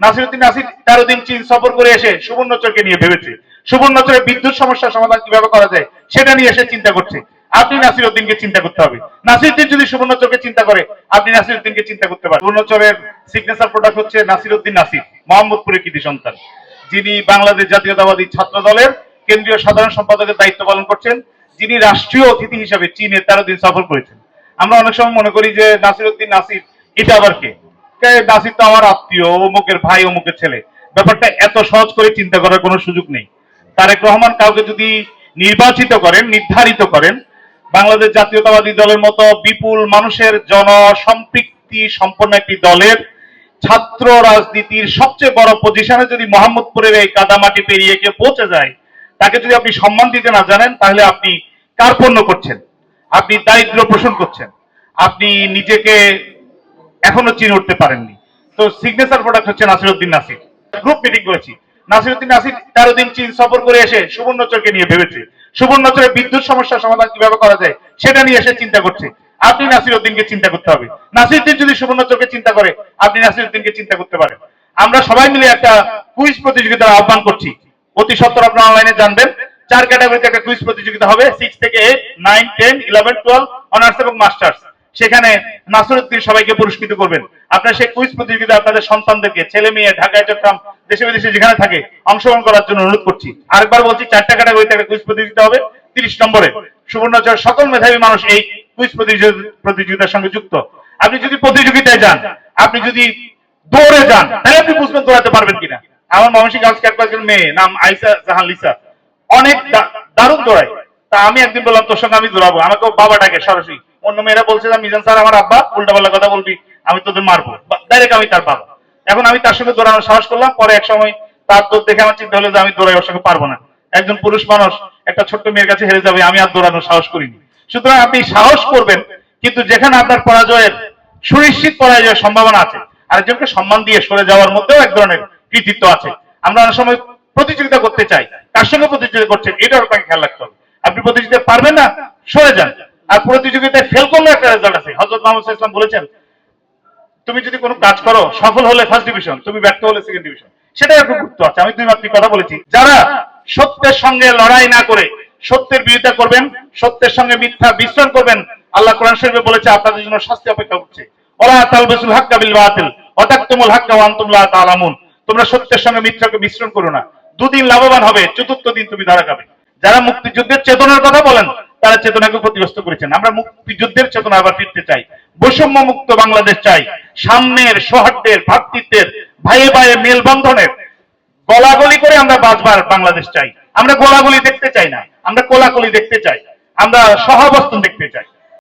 নাসিরুদ্দিন নাসির তেরো দিন চীন সফর করে এসে সুবর্ণচরকে নিয়ে ভেবেছে। সুবর্ণচরের বিদ্যুৎ সমস্যার সমাধান কীভাবে করা যায়, সেটা নিয়ে এসে চিন্তা করছে। আপনি নাসির উদ্দিনকে চিন্তা করতে হবে। নাসিরুদ্দিন যদি সুবর্ণচরকে চিন্তা করে, আপনি নাসির উদ্দিনকে চিন্তা করতে পারেন। সুবর্ণচরের সিগনেচার প্রোডাক্ট হচ্ছে নাসির উদ্দিন নাসির, মোহাম্মদপুরের কৃতি সন্তান। যিনি বাংলাদেশ জাতীয়তাবাদী ছাত্র দলের কেন্দ্রীয় সাধারণ সম্পাদকের দায়িত্ব পালন করছেন, যিনি রাষ্ট্রীয় অতিথি হিসাবে চীনে তেরো দিন সফর করেছেন। আমরা অনেক সময় মনে করি যে নাসির উদ্দিন নাসির, এটা আবার কে? নাসির তো আমার আত্মীয়, অমুকের ভাই, অমুকের ছেলে। ব্যাপারটা এত সহজ করে চিন্তা করার কোনো সুযোগ নেই। তারেক রহমান কাউকে যদি নির্বাচিত করেন, নির্ধারিত করেন, বাংলাদেশ জাতীয়তাবাদী দলের মতো বিপুল মানুষের জনসম্পৃক্তি সম্পন্ন একটি দলের ছাত্র রাজনীতির সবচেয়ে বড় পজিশনে যদি মোহাম্মদপুরের এই কাদামাটি পেরিয়ে কেউ পৌঁছে যায়, তাকে যদি আপনি সম্মান দিতে না জানেন, তাহলে আপনি কার্পণ্য করছেন। আপনি দারিদ্র পোষণ করছেন। আপনি নিজেকে এখনও চিনে উঠতে পারেননি। তো সিগনেচার প্রোডাক্ট হচ্ছে নাসিরুদ্দিন নাসির। গ্রুপ মিটিং করেছি। নাসিরুদ্দিন নাসির তেরো দিন চীন সফর করে এসে সুবর্ণচরকে নিয়ে ভেবেছে। সুবর্ণচরের বিদ্যুৎ সমস্যার সমাধান কীভাবে করা যায়, সেটা নিয়ে এসে চিন্তা করছে। আপনি নাসিরুদ্দিনকে চিন্তা করতে হবে। নাসিরুদ্দিন যদি সুবর্ণচরকে চিন্তা করে, আপনি নাসিরুদ্দিনকে চিন্তা করতে পারেন। আমরা সবাই মিলে একটা কুইজ প্রতিযোগিতার আহ্বান করছি। অতি সত্তর আপনার অনলাইনে জানবেন। চার ক্যাটাগরিতে একটা কুইজ প্রতিযোগিতা হবে সিক্স থেকে eight nine ten eleven twelve honours এবং মাস্টার্স সেখানে নাসরুদ্দিন সবাইকে পুরস্কৃত করবেন। আপনারা সেই কুইজ প্রতিযোগিতা আপনাদের সন্তানদেরকে, ছেলে মেয়ে, ঢাকায়, চট্টগ্রাম, দেশে বিদেশে যেখানে থাকে, অংশগ্রহণ করার জন্য অনুরোধ করছি। আরেকবার বলছি, চারটা ক্যাটাগরিতে একটা কুইজ প্রতিযোগিতা হবে, তিরিশ নম্বরে। সুবর্ণচর সকল মেধাবী মানুষ এই কুইজ প্রতিযোগি- প্রতিযোগিতার সঙ্গে যুক্ত। আপনি যদি প্রতিযোগিতায় যান, আপনি যদি দৌড়ে যান, তাহলে আপনি বুঝবেন দৌড়াতে পারবেন কিনা। আমার মানসিক গার্লস ক্যাম্প একজন মেয়ে, নাম আইসা জাহান লিসা। অনেক দারুণ দৌড়ায়। তা আমি একদিন বললাম, তোর সঙ্গে আমি দৌড়াবো। আমাকে বাবা ডাকে সরাসরি। অন্য মেয়েরা বলছে মিজান স্যার, আমার আব্বা, উল্টা পাল্টা কথা বলবি, আমি তোদের মারবো। ডাইরেক্ট আমি তার বাবা। এখন আমি তার সঙ্গে দৌড়ানোর সাহস করলাম, পরে এক সময় তার দৌড় দেখে আমার চিন্তা হলো যে, আমি দৌড়াই ওর সঙ্গে পারব না। একজন পুরুষ মানুষ, একটা ছোট্ট মেয়ের কাছে হেরে যাবে, আমি আর দৌড়ানোর সাহস করিনি। সুতরাং আপনি সাহস করবেন, কিন্তু যেখানে আপনার পরাজয়ের সুনিশ্চিত পরাজয়ের সম্ভাবনা আছে, আরেকজনকে সম্মান দিয়ে সরে যাওয়ার মধ্যেও এক ধরনের কৃতিত্ব আছে। আমরা অনেক সময় প্রতিযোগিতা করতে চাই তার সঙ্গে প্রতিযোগিতা করছেন এটাও আপনাকে খেয়াল রাখতে হবে। আপনি প্রতিযোগিতা পারবেন না, সরে যান। আর প্রতিযোগিতায় ফেল করলে একটা রেজাল্ট আছে। হজরত আলাইহি ওয়াসাল্লাম বলেছেন, তুমি যদি কোনো কাজ করো, সফল হলে ফার্স্ট ডিভিশন তুমি ব্যর্থ হলে সেকেন্ড ডিভিশন সেটাই একটু গুরুত্ব আছে। আমি দুই মাত্রিক কথা বলেছি। যারা সত্যের সঙ্গে লড়াই না করে সত্যের বিরোধিতা করবেন, সত্যের সঙ্গে মিথ্যা বিশ্লেষণ করবেন, আল্লাহ কোরআন শরীফে বলেছে, আপনাদের জন্য শাস্তি অপেক্ষা করছে। ওলা তালবিসুল হাক্কা বিল বাতিল, ওয়াতাকতুমুল হাক্কা ওয়া আনতুম লা তাআলামুন তোমরা সত্যের সঙ্গে মিথ্যাকে মিশ্রণ করো না। দুদিন লাভবান হবে, চতুর্থ দিন তুমি ধরা খাবে যারা মুক্তিযুদ্ধের চেতনার কথা বলেন তারা চেতনাকে ক্ষতিগ্রস্ত করেছেন। আমরা মুক্তিযুদ্ধের চেতনা আবার ফিরতে চাই। বৈষম্য মুক্ত বাংলাদেশ চাই। সামনের সৌহার্দ্যের, ভাতৃত্বের, ভাইয়ে ভাইয়ে মেলবন্ধনের গলাগলি করে আমরা বাঁচবার বাংলাদেশ চাই। আমরা গোলাগুলি দেখতে চাই না। আমরা কোলাকলি দেখতে চাই। আমরা সহাবস্থান দেখতে চাই।